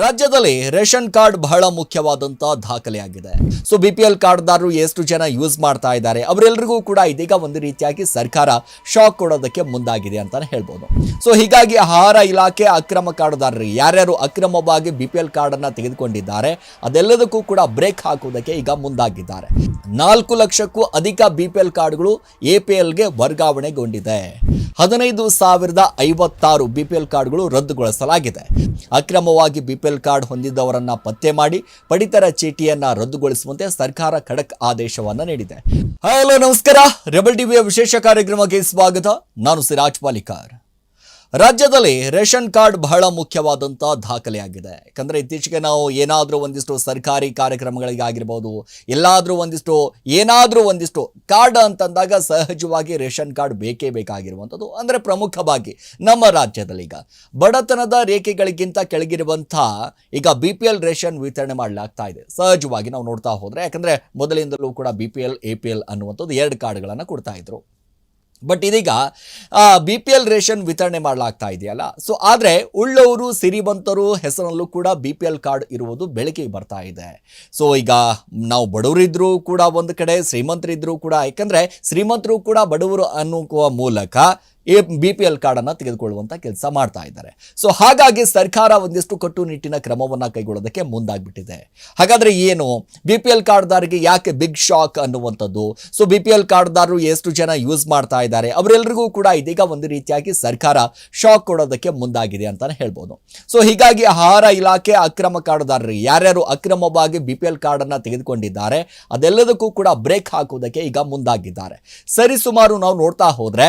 ರಾಜ್ಯದಲ್ಲಿ ration card ಬಹಳ ಮುಖ್ಯವಾದಂತ ದಾಖಲೆಯಾಗಿದೆ. ಸೊ ಬಿ ಪಿ ಎಲ್ ಕಾರ್ಡ್ದಾರರು ಎಷ್ಟು ಜನ ಯೂಸ್ ಮಾಡ್ತಾ ಇದ್ದಾರೆ ಅವರೆಲ್ಲರಿಗೂ ಕೂಡ ಇದೀಗ ಒಂದು ರೀತಿಯಾಗಿ ಸರ್ಕಾರ ಶಾಕ್ ಕೊಡೋದಕ್ಕೆ ಮುಂದಾಗಿದೆ ಅಂತಾನೆ ಹೇಳ್ಬೋದು. ಸೊ ಹೀಗಾಗಿ ಆಹಾರ ಇಲಾಖೆ ಅಕ್ರಮ ಕಾರ್ಡ್ದಾರರು ಯಾರ್ಯಾರು ಅಕ್ರಮವಾಗಿ ಬಿ ಪಿ ಎಲ್ ಕಾರ್ಡನ್ನು ತೆಗೆದುಕೊಂಡಿದ್ದಾರೆ, ಅದೆಲ್ಲದಕ್ಕೂ ಕೂಡ ಬ್ರೇಕ್ ಹಾಕುವುದಕ್ಕೆ ಈಗ ಮುಂದಾಗಿದ್ದಾರೆ. ನಾಲ್ಕು ಲಕ್ಷಕ್ಕೂ ಅಧಿಕ ಬಿ ಪಿ ಎಲ್ ಕಾರ್ಡ್ಗಳು ಎ ಪಿ ಎಲ್ಗೆ ವರ್ಗಾವಣೆಗೊಂಡಿದೆ. ಹದಿನೈದು ಸಾವಿರದ ಐವತ್ತಾರು ಬಿ ಪಿ ಎಲ್ ಕಾರ್ಡ್ಗಳು ರದ್ದುಗೊಳಿಸಲಾಗಿದೆ. ಅಕ್ರಮವಾಗಿ ಬಿ ಪಿ ಎಲ್ ಕಾರ್ಡ್ ಹೊಂದಿದ್ದವರನ್ನ ಪತ್ತೆ ಮಾಡಿ ಪಡಿತರ ಚೀಟಿಯನ್ನ ರದ್ದುಗೊಳಿಸುವಂತೆ ಸರ್ಕಾರ ಖಡಕ್ ಆದೇಶವನ್ನ ನೀಡಿದೆ. ಹಲೋ ನಮಸ್ಕಾರ. ರೆಬಲ್ ಟಿವಿಯ ವಿಶೇಷ ಕಾರ್ಯಕ್ರಮಕ್ಕೆ ಸ್ವಾಗತ. ನಾನು ಸಿರಾಜ್ ಪಾಲಿಕಾರ್ ರಾಜ್ಯದಲ್ಲಿ ರೇಷನ್ ಕಾರ್ಡ್ ಬಹಳ ಮುಖ್ಯವಾದಂಥ ದಾಖಲೆಯಾಗಿದೆ. ಯಾಕಂದರೆ ಇತ್ತೀಚೆಗೆ ನಾವು ಏನಾದರೂ ಒಂದಿಷ್ಟು ಸರ್ಕಾರಿ ಕಾರ್ಯಕ್ರಮಗಳಿಗಾಗಿರ್ಬೋದು ಎಲ್ಲಾದರೂ ಒಂದಿಷ್ಟು, ಏನಾದರೂ ಒಂದಿಷ್ಟು ಕಾರ್ಡ್ ಅಂತಂದಾಗ ಸಹಜವಾಗಿ ರೇಷನ್ ಕಾರ್ಡ್ ಬೇಕೇ ಬೇಕಾಗಿರುವಂಥದ್ದು. ಅಂದರೆ ಪ್ರಮುಖವಾಗಿ ನಮ್ಮ ರಾಜ್ಯದಲ್ಲಿ ಈಗ ಬಡತನದ ರೇಖೆಗಳಿಗಿಂತ ಕೆಳಗಿರುವಂಥ ಈಗ ಬಿ ಪಿ ಎಲ್ ರೇಷನ್ ವಿತರಣೆ ಮಾಡಲಾಗ್ತಾ ಇದೆ. ಸಹಜವಾಗಿ ನಾವು ನೋಡ್ತಾ ಹೋದರೆ, ಯಾಕಂದರೆ ಮೊದಲಿಂದಲೂ ಕೂಡ B P L, A P L ಅನ್ನುವಂಥದ್ದು ಎರಡು ಕಾರ್ಡ್ಗಳನ್ನು ಕೊಡ್ತಾ ಇದ್ರು. ಬಟ್ ಇದೀಗ ಬಿ ಪಿ ಎಲ್ ರೇಷನ್ ವಿತರಣೆ ಮಾಡಲಾಗ್ತಾ ಇದೆಯಲ್ಲ? ಸೊ ಆದರೆ ಉಳ್ಳವರು, ಸಿರಿವಂತರು ಹೆಸರಲ್ಲೂ ಕೂಡ ಬಿ ಪಿ ಎಲ್ ಕಾರ್ಡ್ ಇರುವುದು ಬೆಳಕಿಗೆ ಬರ್ತಾ ಇದೆ. ಸೊ ಈಗ ನಾವು ಬಡವರಿದ್ರೂ ಕೂಡ ಒಂದು ಕಡೆ ಶ್ರೀಮಂತರಿದ್ದರೂ ಕೂಡ ಯಾಕಂದರೆ ಶ್ರೀಮಂತರು ಕೂಡ ಬಡವರು ಅನ್ನುವ ಮೂಲಕ ಈ ಬಿ ಪಿ ಎಲ್ ಕಾರ್ಡನ್ನು ತೆಗೆದುಕೊಳ್ಳುವಂಥ ಕೆಲಸ ಮಾಡ್ತಾ ಇದ್ದಾರೆ. ಸೊ ಹಾಗಾಗಿ ಸರ್ಕಾರ ಒಂದಿಷ್ಟು ಕಟ್ಟುನಿಟ್ಟಿನ ಕ್ರಮವನ್ನು ಕೈಗೊಳ್ಳೋದಕ್ಕೆ ಮುಂದಾಗ್ಬಿಟ್ಟಿದೆ. ಹಾಗಾದರೆ ಏನು? ಬಿ ಪಿ ಎಲ್ ಕಾರ್ಡ್ದಾರಿಗೆ ಯಾಕೆ ಬಿಗ್ ಶಾಕ್ ಅನ್ನುವಂಥದ್ದು? ಸೊ ಬಿ ಪಿ ಎಲ್ ಕಾರ್ಡ್ದಾರರು ಎಷ್ಟು ಜನ ಯೂಸ್ ಮಾಡ್ತಾ ಇದ್ದಾರೆ? ಅವರೆಲ್ಲರಿಗೂ ಕೂಡ ಇದೀಗ ಒಂದು ರೀತಿಯಾಗಿ ಸರ್ಕಾರ ಶಾಕ್ ಕೊಡೋದಕ್ಕೆ ಮುಂದಾಗಿದೆ ಅಂತಾನೆ ಹೇಳ್ಬೋದು. ಸೊ ಹೀಗಾಗಿ ಆಹಾರ ಇಲಾಖೆ ಅಕ್ರಮ ಕಾರ್ಡ್ದಾರರಿಗೆ ಯಾರ್ಯಾರು ಅಕ್ರಮವಾಗಿ ಬಿ ಪಿ ಎಲ್ ಕಾರ್ಡನ್ನು ತೆಗೆದುಕೊಂಡಿದ್ದಾರೆ, ಅದೆಲ್ಲದಕ್ಕೂ ಕೂಡ ಬ್ರೇಕ್ ಹಾಕುವುದಕ್ಕೆ ಈಗ ಮುಂದಾಗಿದ್ದಾರೆ. ಸರಿಸುಮಾರು ನಾವು ನೋಡ್ತಾ ಹೋದರೆ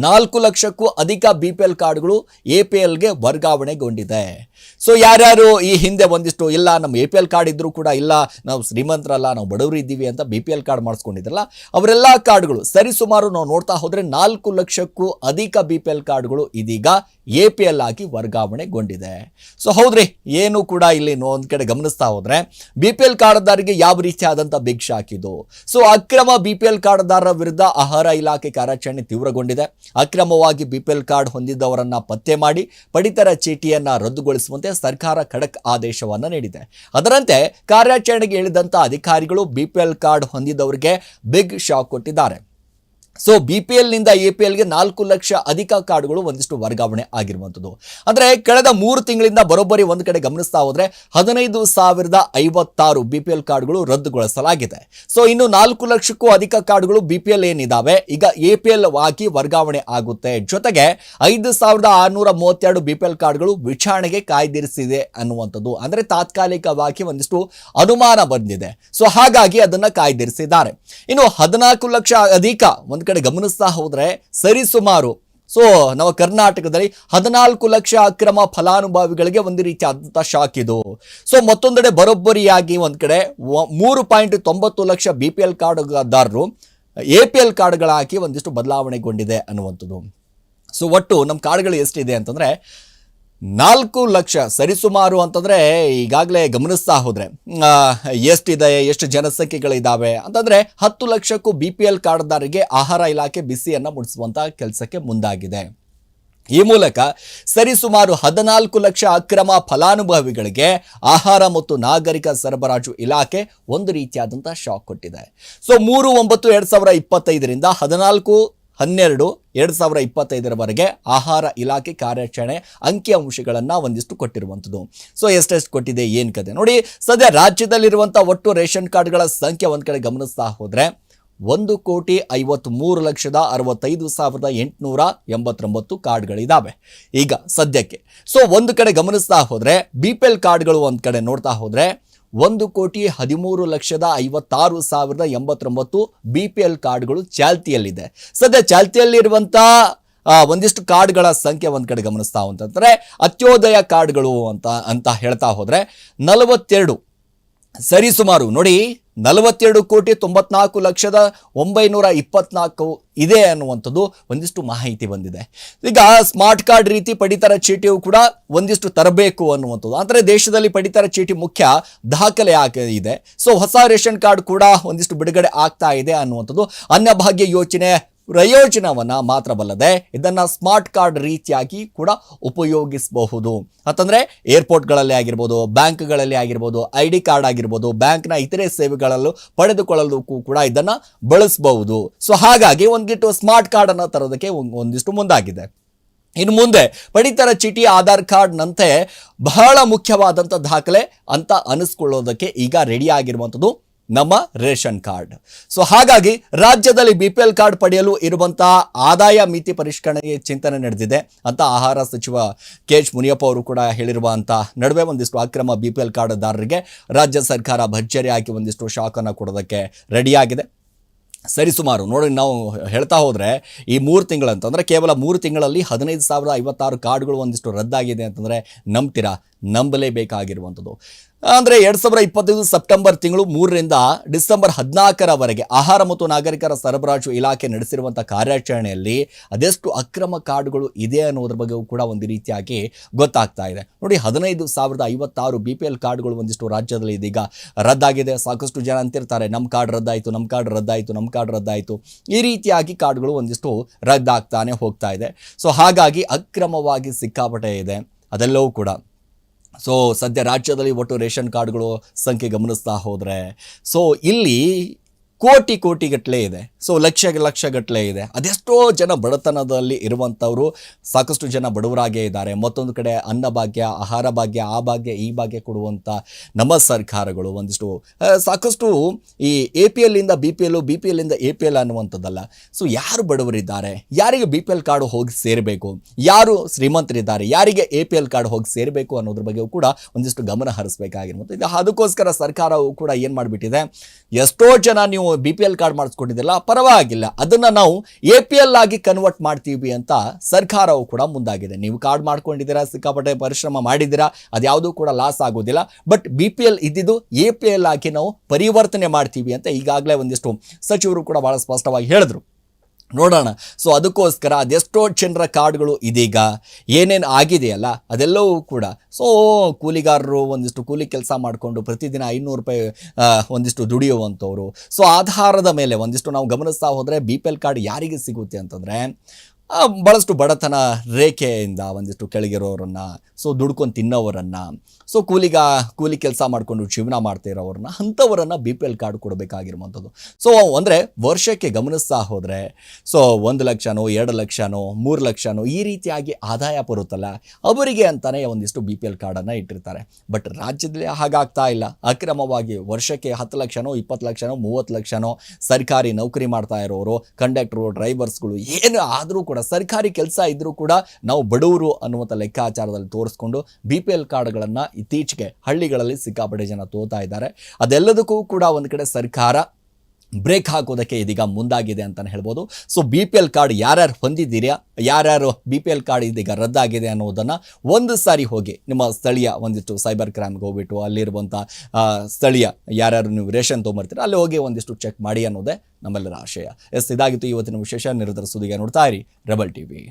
ನಾಲ್ಕು ಲಕ್ಷಕ್ಕೂ ಅಧಿಕ ಬಿ ಪಿ ಎಲ್ ಕಾರ್ಡ್ಗಳು ಎ ಪಿ ಎಲ್ಗೆ ವರ್ಗಾವಣೆಗೊಂಡಿದೆ. ಸೊ ಯಾರ್ಯಾರು ಈ ಹಿಂದೆ ಒಂದಿಷ್ಟು ಇಲ್ಲ, ನಮ್ಮ ಎ ಪಿ ಎಲ್ ಕಾರ್ಡ್ ಇದ್ದರೂ ಕೂಡ, ಇಲ್ಲ, ನಾವು ಶ್ರೀಮಂತರಲ್ಲ, ನಾವು ಬಡವರು ಇದ್ದೀವಿ ಅಂತ ಬಿ ಪಿ ಎಲ್ ಕಾರ್ಡ್ ಮಾಡಿಸ್ಕೊಂಡಿದ್ರಲ್ಲ, ಅವರೆಲ್ಲ ಕಾರ್ಡ್ಗಳು ಸರಿಸುಮಾರು ನಾವು ನೋಡ್ತಾ ಹೋದರೆ ನಾಲ್ಕು ಲಕ್ಷಕ್ಕೂ ಅಧಿಕ ಬಿ ಪಿ ಎಲ್ ಕಾರ್ಡ್ಗಳು ಇದೀಗ ಎ ಪಿ ಎಲ್ ಆಗಿ ವರ್ಗಾವಣೆಗೊಂಡಿದೆ. ಸೊ ಹೌದ್ರಿ, ಏನು ಕೂಡ ಇಲ್ಲಿ ಒಂದು ಕಡೆ ಗಮನಿಸ್ತಾ ಹೋದರೆ ಬಿ ಪಿ ಎಲ್ ಕಾರ್ಡ್ದಾರರಿಗೆ ಯಾವ ರೀತಿಯಾದಂಥ ಶಾಕ್ ಇದು ಸೊ ಅಕ್ರಮ ಬಿ ಪಿ ಎಲ್ ಕಾರ್ಡ್ದಾರರ ವಿರುದ್ಧ ಆಹಾರ ಇಲಾಖೆ ಕಾರ್ಯಾಚರಣೆ ತೀವ್ರಗೊಂಡಿದೆ. ಅಕ್ರಮವಾಗಿ ಬಿ ಪಿ ಎಲ್ ಕಾರ್ಡ್ ಹೊಂದಿದ್ದವರನ್ನ ಪತ್ತೆ ಮಾಡಿ, ಪಡಿತರ ಚೀಟಿಯನ್ನ ರದ್ದುಗೊಳಿಸುವಂತೆ ಸರ್ಕಾರ ಖಡಕ್ ಆದೇಶವನ್ನು ನೀಡಿದೆ. ಅದರಂತೆ ಕಾರ್ಯಾಚರಣೆಗೆ ಇಳಿದಂತಹ ಅಧಿಕಾರಿಗಳು ಬಿಪಿಎಲ್ ಕಾರ್ಡ್ ಹೊಂದಿದವರಿಗೆ ಬಿಗ್ ಶಾಕ್ ಕೊಟ್ಟಿದ್ದಾರೆ. ಸೊ ಬಿ ಪಿ ಎಲ್ನಿಂದ ಎ ಪಿ ಎಲ್ಗೆ ನಾಲ್ಕು ಲಕ್ಷ ಅಧಿಕ ಕಾರ್ಡ್ಗಳು ಒಂದಿಷ್ಟು ವರ್ಗಾವಣೆ ಆಗಿರುವಂಥದ್ದು. ಅಂದರೆ ಕಳೆದ ಮೂರು ತಿಂಗಳಿಂದ ಬರೋಬ್ಬರಿ ಒಂದು ಕಡೆ ಗಮನಿಸ್ತಾ ಹೋದರೆ ಹದಿನೈದು ಸಾವಿರದ ಐವತ್ತಾರು ಬಿ ಪಿ ಎಲ್ ಕಾರ್ಡ್ಗಳು ರದ್ದುಗೊಳಿಸಲಾಗಿದೆ. ಸೊ ಇನ್ನು ನಾಲ್ಕು ಲಕ್ಷಕ್ಕೂ ಅಧಿಕ ಕಾರ್ಡ್ಗಳು ಬಿ ಪಿ ಎಲ್ ಏನಿದಾವೆ? ಈಗ ಎ ಪಿ ಎಲ್ ಆಗಿ ವರ್ಗಾವಣೆ ಆಗುತ್ತೆ. ಜೊತೆಗೆ ಐದು ಸಾವಿರದ ಆರುನೂರ ಮೂವತ್ತೆರಡು ಬಿ ಪಿ ಎಲ್ ಕಾರ್ಡ್ಗಳು ವಿಚಾರಣೆಗೆ ಕಾಯ್ದಿರಿಸಿದೆ ಅನ್ನುವಂಥದ್ದು. ಅಂದರೆ ತಾತ್ಕಾಲಿಕವಾಗಿ ಒಂದಿಷ್ಟು ಅನುಮಾನ ಬಂದಿದೆ. ಸೊ ಹಾಗಾಗಿ ಅದನ್ನ ಕಾಯ್ದಿರಿಸಿದ್ದಾರೆ. ಇನ್ನು ಹದಿನಾಲ್ಕು ಲಕ್ಷ ಅಧಿಕ ಒಂದು ಕಡೆ ಗಮನಿಸ್ತಾ ಹೋದ್ರೆ ಸರಿಸುಮಾರು ಸೊ ನಮ್ಮ ಕರ್ನಾಟಕದಲ್ಲಿ ಹದಿನಾಲ್ಕು ಲಕ್ಷ ಅಕ್ರಮ ಫಲಾನುಭವಿಗಳಿಗೆ ಒಂದು ರೀತಿಯಾದಂಥ ಶಾಕ್ ಇದು. ಸೊ ಮತ್ತೊಂದೆಡೆ ಬರೋಬ್ಬರಿಯಾಗಿ ಒಂದು ಕಡೆ ಮೂರು ಪಾಯಿಂಟ್ ತೊಂಬತ್ತು ಲಕ್ಷ ಬಿ ಪಿ ಎಲ್ ಕಾರ್ಡ್ದಾರರು ಎ ಪಿ ಎಲ್ ಕಾರ್ಡ್ಗಳಾಗಿ ಒಂದಿಷ್ಟು ಬದಲಾವಣೆಗೊಂಡಿದೆ ಅನ್ನುವಂಥದ್ದು. ಸೊ ಒಟ್ಟು ನಮ್ಮ ಕಾರ್ಡ್ಗಳು ಎಷ್ಟಿದೆ ಅಂತಂದರೆ ನಾಲ್ಕು ಲಕ್ಷ ಸರಿಸುಮಾರು ಅಂತಂದರೆ ಈಗಾಗಲೇ ಗಮನಿಸ್ತಾ ಹೋದರೆ ಎಷ್ಟಿದೆ, ಎಷ್ಟು ಜನಸಂಖ್ಯೆಗಳಿದ್ದಾವೆ ಅಂತಂದರೆ ಹತ್ತು ಲಕ್ಷಕ್ಕೂ ಬಿ ಪಿ ಎಲ್ ಕಾರ್ಡ್ದಾರರಿಗೆ ಆಹಾರ ಇಲಾಖೆ ಬಿಸಿಯನ್ನು ಮುಡಿಸುವಂಥ ಕೆಲಸಕ್ಕೆ ಮುಂದಾಗಿದೆ. ಈ ಮೂಲಕ ಸರಿಸುಮಾರು ಹದಿನಾಲ್ಕು ಲಕ್ಷ ಅಕ್ರಮ ಫಲಾನುಭವಿಗಳಿಗೆ ಆಹಾರ ಮತ್ತು ನಾಗರಿಕ ಸರಬರಾಜು ಇಲಾಖೆ ಒಂದು ರೀತಿಯಾದಂಥ ಶಾಕ್ ಕೊಟ್ಟಿದೆ. ಸೊ ಮೂರು ಒಂಬತ್ತು ಎರಡು ಸಾವಿರ ಇಪ್ಪತ್ತೈದರಿಂದ ಹದಿನಾಲ್ಕು ಹನ್ನೆರಡು, ಎರಡು ಸಾವಿರ ಇಪ್ಪತ್ತೈದರವರೆಗೆ ಆಹಾರ ಇಲಾಖೆ ಕಾರ್ಯಾಚರಣೆ ಅಂಕಿಅಂಶಗಳನ್ನು ಒಂದಿಷ್ಟು ಕೊಟ್ಟಿರುವಂಥದ್ದು. ಸೊ ಎಷ್ಟೆಷ್ಟು ಕೊಟ್ಟಿದೆ, ಏನು ಕತೆ? ನೋಡಿ, ಸದ್ಯ ರಾಜ್ಯದಲ್ಲಿರುವಂಥ ಒಟ್ಟು ರೇಷನ್ ಕಾರ್ಡ್ಗಳ ಸಂಖ್ಯೆ ಒಂದು ಕಡೆ ಗಮನಿಸ್ತಾ ಹೋದರೆ, ಒಂದು ಕೋಟಿ ಐವತ್ತ್ಮೂರು ಲಕ್ಷದ ಅರವತ್ತೈದು ಸಾವಿರದ ಎಂಟುನೂರ ಎಂಬತ್ತೊಂಬತ್ತು ಕಾರ್ಡ್ಗಳಿದ್ದಾವೆ ಈಗ ಸದ್ಯಕ್ಕೆ. ಸೊ ಒಂದು ಕಡೆ ಗಮನಿಸ್ತಾ ಹೋದರೆ, ಬಿ ಪಿ ಎಲ್ ಕಾರ್ಡ್ಗಳು ಒಂದು ಕಡೆ ನೋಡ್ತಾ ಹೋದರೆ ಒಂದು ಕೋಟಿ ಹದಿಮೂರು ಲಕ್ಷದ ಐವತ್ತಾರು ಸಾವಿರದ ಎಂಬತ್ತೊಂಬತ್ತು ಬಿ ಪಿ ಎಲ್ ಕಾರ್ಡ್ಗಳು ಚಾಲ್ತಿಯಲ್ಲಿದೆ. ಸದ್ಯ ಚಾಲ್ತಿಯಲ್ಲಿರುವಂಥ ಒಂದಿಷ್ಟು ಕಾರ್ಡ್ಗಳ ಸಂಖ್ಯೆ ಒಂದು ಕಡೆ ಗಮನಿಸ್ತಾ ಅಂತಂದ್ರೆ ಅತ್ಯೋದಯ ಕಾರ್ಡ್ಗಳು ಅಂತ ಅಂತ ಹೇಳ್ತಾ ಹೋದರೆ ನಲವತ್ತೆರಡು ಸರಿಸುಮಾರು ನೋಡಿ, ನಲವತ್ತೆರಡು ಕೋಟಿ ತೊಂಬತ್ನಾಲ್ಕು ಲಕ್ಷದ ಒಂಬೈನೂರ ಇಪ್ಪತ್ನಾಲ್ಕು ಇದೆ ಅನ್ನುವಂಥದ್ದು ಒಂದಿಷ್ಟು ಮಾಹಿತಿ ಬಂದಿದೆ. ಈಗ ಸ್ಮಾರ್ಟ್ ಕಾರ್ಡ್ ರೀತಿ ಪಡಿತರ ಚೀಟಿಯು ಕೂಡ ಒಂದಿಷ್ಟು ತರಬೇಕು ಅನ್ನುವಂಥದ್ದು. ಅಂದರೆ ದೇಶದಲ್ಲಿ ಪಡಿತರ ಚೀಟಿ ಮುಖ್ಯ ದಾಖಲೆ ಇದೆ. ಸೊ, ಹೊಸ ರೇಷನ್ ಕಾರ್ಡ್ ಕೂಡ ಒಂದಿಷ್ಟು ಬಿಡುಗಡೆ ಆಗ್ತಾ ಇದೆ ಅನ್ನುವಂಥದ್ದು. ಅನ್ನಭಾಗ್ಯ ಯೋಜನೆ ಪ್ರಯೋಜನವನ್ನ ಮಾತ್ರವಲ್ಲದೆ ಇದನ್ನು ಸ್ಮಾರ್ಟ್ ಕಾರ್ಡ್ ರೀತಿಯಾಗಿ ಕೂಡ ಉಪಯೋಗಿಸಬಹುದು. ಅಂತಂದರೆ ಏರ್ಪೋರ್ಟ್ಗಳಲ್ಲಿ ಆಗಿರ್ಬೋದು, ಬ್ಯಾಂಕ್ಗಳಲ್ಲಿ ಆಗಿರ್ಬೋದು, ಐ ಡಿ ಕಾರ್ಡ್ ಆಗಿರ್ಬೋದು, ಬ್ಯಾಂಕ್ನ ಇತರೆ ಸೇವೆಗಳಲ್ಲೂ ಪಡೆದುಕೊಳ್ಳಲುಕ್ಕೂ ಕೂಡ ಇದನ್ನು ಬಳಸಬಹುದು. ಸೊ ಹಾಗಾಗಿ ಒಂದಿಟ್ಟು ಸ್ಮಾರ್ಟ್ ಕಾರ್ಡನ್ನು ತರೋದಕ್ಕೆ ಒಂದ್- ಒಂದಿಷ್ಟು ಮುಂದಾಗಿದೆ. ಇನ್ನು ಮುಂದೆ ಪಡಿತರ ಚೀಟಿ, ಆಧಾರ್ ಕಾರ್ಡ್ನಂತೆ ಬಹಳ ಮುಖ್ಯವಾದಂಥ ದಾಖಲೆ ಅಂತ ಅನಿಸ್ಕೊಳ್ಳೋದಕ್ಕೆ ಈಗ ರೆಡಿ ಆಗಿರುವಂಥದ್ದು ನಮ್ಮ ರೇಷನ್ ಕಾರ್ಡ್. ಸೊ ಹಾಗಾಗಿ ರಾಜ್ಯದಲ್ಲಿ ಬಿ ಪಿ ಎಲ್ ಕಾರ್ಡ್ ಪಡೆಯಲು ಇರುವಂತಹ ಆದಾಯ ಮಿತಿ ಪರಿಷ್ಕರಣೆಗೆ ಚಿಂತನೆ ನಡೆದಿದೆ ಅಂತ ಆಹಾರ ಸಚಿವ ಕೆ ಎಚ್ ಮುನಿಯಪ್ಪ ಅವರು ಕೂಡ ಹೇಳಿರುವಂಥ ನಡುವೆ ಒಂದಿಷ್ಟು ಅಕ್ರಮ ಬಿ ಪಿ ಎಲ್ ಕಾರ್ಡ್ದಾರರಿಗೆ ರಾಜ್ಯ ಸರ್ಕಾರ ಭರ್ಜರಿ ಹಾಕಿ ಒಂದಿಷ್ಟು ಶಾಕನ್ನು ಕೊಡೋದಕ್ಕೆ ರೆಡಿಯಾಗಿದೆ. ಸರಿಸುಮಾರು ನೋಡಿ ನಾವು ಹೇಳ್ತಾ ಹೋದರೆ ಈ ಮೂರು ತಿಂಗಳಂತಂದರೆ ಕೇವಲ ಮೂರು ತಿಂಗಳಲ್ಲಿ ಹದಿನೈದು ಸಾವಿರದ ಐವತ್ತಾರು ಕಾರ್ಡ್ಗಳು ಒಂದಿಷ್ಟು ರದ್ದಾಗಿದೆ ಅಂತಂದರೆ ನಂಬ್ತೀರಾ? ನಂಬಲೇಬೇಕಾಗಿರುವಂಥದ್ದು. ಅಂದರೆ ಎರಡು ಸಾವಿರದ ಇಪ್ಪತ್ತೈದು ಸೆಪ್ಟೆಂಬರ್ ತಿಂಗಳು ಮೂರರಿಂದ ಡಿಸೆಂಬರ್ ಹದಿನಾಲ್ಕರವರೆಗೆ ಆಹಾರ ಮತ್ತು ನಾಗರಿಕರ ಸರಬರಾಜು ಇಲಾಖೆ ನಡೆಸಿರುವಂಥ ಕಾರ್ಯಾಚರಣೆಯಲ್ಲಿ ಅದೆಷ್ಟು ಅಕ್ರಮ ಕಾರ್ಡ್ಗಳು ಇದೆ ಅನ್ನೋದ್ರ ಬಗ್ಗೆಯೂ ಕೂಡ ಒಂದು ರೀತಿಯಾಗಿ ಗೊತ್ತಾಗ್ತಾ ಇದೆ. ನೋಡಿ, ಹದಿನೈದು ಸಾವಿರದ ಐವತ್ತಾರು ಬಿ ಪಿ ಎಲ್ ಕಾರ್ಡ್ಗಳು ಒಂದಿಷ್ಟು ರಾಜ್ಯದಲ್ಲಿ ಇದೀಗ ರದ್ದಾಗಿದೆ. ಸಾಕಷ್ಟು ಜನ ಅಂತಿರ್ತಾರೆ ನಮ್ಮ ಕಾರ್ಡ್ ರದ್ದಾಯಿತು ನಮ್ಮ ಕಾರ್ಡ್ ರದ್ದಾಯಿತು ನಮ್ಮ ಕಾರ್ಡ್ ರದ್ದಾಯಿತು. ಈ ರೀತಿಯಾಗಿ ಕಾರ್ಡ್ಗಳು ಒಂದಿಷ್ಟು ರದ್ದಾಗ್ತಾನೆ ಹೋಗ್ತಾ ಇದೆ. ಸೊ, ಹಾಗಾಗಿ ಅಕ್ರಮವಾಗಿ ಸಿಕ್ಕಾಪಟ್ಟೆ ಇದೆ. ಅದೆಲ್ಲವೂ ಕೂಡ. ಸೊ ಸದ್ಯ ರಾಜ್ಯದಲ್ಲಿ ಒಟ್ಟು ರೇಷನ್ ಕಾರ್ಡ್ಗಳು ಸಂಖ್ಯೆ ಗಮನಿಸ್ತಾ ಹೋದರೆ ಸೊ ಇಲ್ಲಿ ಕೋಟಿ ಕೋಟಿಗಟ್ಟಲೆ ಇದೆ. ಸೊ ಲಕ್ಷ ಲಕ್ಷಗಟ್ಟಲೆ ಇದೆ. ಅದೆಷ್ಟೋ ಜನ ಬಡತನದಲ್ಲಿ ಇರುವಂಥವರು ಸಾಕಷ್ಟು ಜನ ಬಡವರಾಗೇ ಇದ್ದಾರೆ. ಮತ್ತೊಂದು ಕಡೆ ಅನ್ನಭಾಗ್ಯ ಆಹಾರ ಭಾಗ್ಯ, ಆ ಭಾಗ್ಯ, ಈ ಭಾಗ್ಯ ಕೊಡುವಂಥ ನಮ್ಮ ಸರ್ಕಾರಗಳು ಒಂದಿಷ್ಟು ಸಾಕಷ್ಟು ಈ ಎ ಪಿ ಎಲ್ಲಿಂದ B P L, B P ಎಲ್ಲಿಂದ ಎ ಪಿ ಎಲ್ ಅನ್ನುವಂಥದ್ದಲ್ಲ. ಸೊ ಯಾರು ಬಡವರಿದ್ದಾರೆ? ಯಾರಿಗೆ ಬಿ ಪಿ ಎಲ್ ಕಾರ್ಡು ಹೋಗಿ ಸೇರಬೇಕು? ಯಾರು ಶ್ರೀಮಂತರಿದ್ದಾರೆ? ಯಾರಿಗೆ ಎ ಪಿ ಎಲ್ ಕಾರ್ಡ್ ಹೋಗಿ ಸೇರಬೇಕು ಅನ್ನೋದ್ರ ಬಗ್ಗೆಯೂ ಕೂಡ ಒಂದಿಷ್ಟು ಗಮನ ಹರಿಸಬೇಕಾಗಿರುವಂಥ ಇದು ಅದಕ್ಕೋಸ್ಕರ ಸರ್ಕಾರವು ಕೂಡ ಏನು ಮಾಡಿಬಿಟ್ಟಿದೆ? ಎಷ್ಟೋ ಜನ ನೀವು ಬಿ ಪಿ ಎಲ್ ಕಾರ್ಡ್ ಮಾಡಿಸ್ಕೊಂಡಿದ್ದಿಲ್ಲ ಪರವಾಗಿಲ್ಲ. ಅದನ್ನು ನಾವು ಎ ಪಿ ಎಲ್ ಆಗಿ ಕನ್ವರ್ಟ್ ಮಾಡ್ತೀವಿ ಅಂತ ಸರ್ಕಾರವು ಕೂಡ ಮುಂದಾಗಿದೆ. ನೀವು ಕಾರ್ಡ್ ಮಾಡ್ಕೊಂಡಿದ್ದೀರಾ, ಸಿಕ್ಕಾಪಟ್ಟೆ ಪರಿಶ್ರಮ ಮಾಡಿದ್ದೀರಾ ಅದ್ಯಾವುದೂ ಕೂಡ ಲಾಸ್ ಆಗೋದಿಲ್ಲ. ಬಟ್ ಬಿ ಪಿ ಎಲ್ ಇದ್ದಿದ್ದು ಎ ಪಿ ಎಲ್ ಆಗಿ ನಾವು ಪರಿವರ್ತನೆ ಮಾಡ್ತೀವಿ ಅಂತ ಈಗಾಗಲೇ ಒಂದಿಷ್ಟು ಸಚಿವರು ಕೂಡ ಭಾಳ ಸ್ಪಷ್ಟವಾಗಿ ಹೇಳಿದ್ರು. ನೋಡೋಣ. ಸೊ ಅದಕ್ಕೋಸ್ಕರ ಅದೆಷ್ಟೋ ಜನರ ಕಾರ್ಡ್ಗಳು ಇದೀಗ ಏನೇನು ಆಗಿದೆಯಲ್ಲ, ಅದೆಲ್ಲವೂ ಕೂಡ. ಸೊ ಕೂಲಿಗಾರರು ಒಂದಿಷ್ಟು ಕೂಲಿ ಕೆಲಸ ಮಾಡಿಕೊಂಡು ಪ್ರತಿದಿನ ಐನೂರು ರೂಪಾಯಿ ಒಂದಿಷ್ಟು ದುಡಿಯುವಂಥವ್ರು. ಸೊ ಆಧಾರದ ಮೇಲೆ ಒಂದಿಷ್ಟು ನಾವು ಗಮನಿಸ್ತಾ ಹೋದರೆ ಬಿ ಪಿ ಎಲ್ ಕಾರ್ಡ್ ಯಾರಿಗೆ ಸಿಗುತ್ತೆ ಅಂತಂದರೆ ಭಾಳಷ್ಟು ಬಡತನ ರೇಖೆಯಿಂದ ಒಂದಿಷ್ಟು ಕೆಳಗಿರೋರನ್ನ, ಸೊ ದುಡ್ಕೊಂಡು ತಿನ್ನೋವರನ್ನ, ಸೊ ಕೂಲಿಗ, ಕೂಲಿ ಕೆಲಸ ಮಾಡಿಕೊಂಡು ಜೀವನ ಮಾಡ್ತಾ ಇರೋರನ್ನ ಅಂಥವರನ್ನ ಬಿ ಪಿ ಎಲ್ ಕಾರ್ಡ್ ಕೊಡಬೇಕಾಗಿರುವಂಥದ್ದು. ಸೊ ಅಂದರೆ ವರ್ಷಕ್ಕೆ ಗಮನಿಸ್ತಾ ಹೋದರೆ, ಸೊ ಒಂದು ಲಕ್ಷನೋ, ಎರಡು ಲಕ್ಷನೋ, ಮೂರು ಲಕ್ಷನೋ ಈ ರೀತಿಯಾಗಿ ಆದಾಯ ಬರುತ್ತಲ್ಲ, ಅವರಿಗೆ ಅಂತಲೇ ಒಂದಿಷ್ಟು ಬಿ ಪಿ ಎಲ್ ಕಾರ್ಡನ್ನು ಇಟ್ಟಿರ್ತಾರೆ. ಬಟ್ ರಾಜ್ಯದಲ್ಲಿ ಹಾಗಾಗ್ತಾ ಇಲ್ಲ. ಅಕ್ರಮವಾಗಿ ವರ್ಷಕ್ಕೆ ಹತ್ತು ಲಕ್ಷನೋ, ಇಪ್ಪತ್ತು ಲಕ್ಷನೋ, ಮೂವತ್ತು ಲಕ್ಷನೋ ಸರ್ಕಾರಿ ನೌಕರಿ ಮಾಡ್ತಾ ಇರೋರು, ಕಂಡಕ್ಟ್ರು, ಡ್ರೈವರ್ಸ್ಗಳು ಏನು ಆದರೂ ಕೂಡ ಸರ್ಕಾರಿ ಕೆಲಸ ಇದ್ದರೂ ಕೂಡ ನಾವು ಬಡವರು ಅನ್ನುವಂಥ ಲೆಕ್ಕಾಚಾರದಲ್ಲಿ ತೋರಿಸ್ಕೊಂಡು ಬಿ ಪಿ ಎಲ್ ಕಾರ್ಡ್ಗಳನ್ನು ಇತ್ತೀಚೆಗೆ ಹಳ್ಳಿಗಳಲ್ಲಿ ಸಿಕ್ಕಾಪಟ್ಟೆ ಜನ ತೋತಾ ಇದ್ದಾರೆ. ಅದೆಲ್ಲದಕ್ಕೂ ಕೂಡ ಒಂದು ಕಡೆ ಸರ್ಕಾರ ಬ್ರೇಕ್ ಹಾಕೋದಕ್ಕೆ ಇದೀಗ ಮುಂದಾಗಿದೆ ಅಂತಲೇ ಹೇಳ್ಬೋದು. So B P L card ಯಾರ್ಯಾರು ಹೊಂದಿದ್ದೀರಾ, ಯಾರ್ಯಾರು ಬಿ ಪಿ ಎಲ್ ಕಾರ್ಡ್ ಇದೀಗ ರದ್ದಾಗಿದೆ ಅನ್ನೋದನ್ನು ಒಂದು ಸಾರಿ ಹೋಗಿ ನಿಮ್ಮ ಸ್ಥಳೀಯ ಒಂದಿಷ್ಟು ಸೈಬರ್ ಕ್ರೈಮ್ಗೆ ಹೋಗ್ಬಿಟ್ಟು ಅಲ್ಲಿರುವಂಥ ಸ್ಥಳೀಯ ಯಾರ್ಯಾರು ನೀವು ರೇಷನ್ ತೊಗೊಂಬರ್ತೀರ, ಅಲ್ಲಿ ಹೋಗಿ ಒಂದಿಷ್ಟು ಚೆಕ್ ಮಾಡಿ ಅನ್ನೋದೇ ನಮ್ಮೆಲ್ಲರ ಆಶಯ. ಎಸ್, ಇದಾಗಿತ್ತು ಇವತ್ತಿನ ವಿಶೇಷ. ನಿರಂತರ ಸುದ್ದಿಗೆ ನೋಡ್ತಾ ಇರಿ ರೆಬಲ್ ಟಿವಿ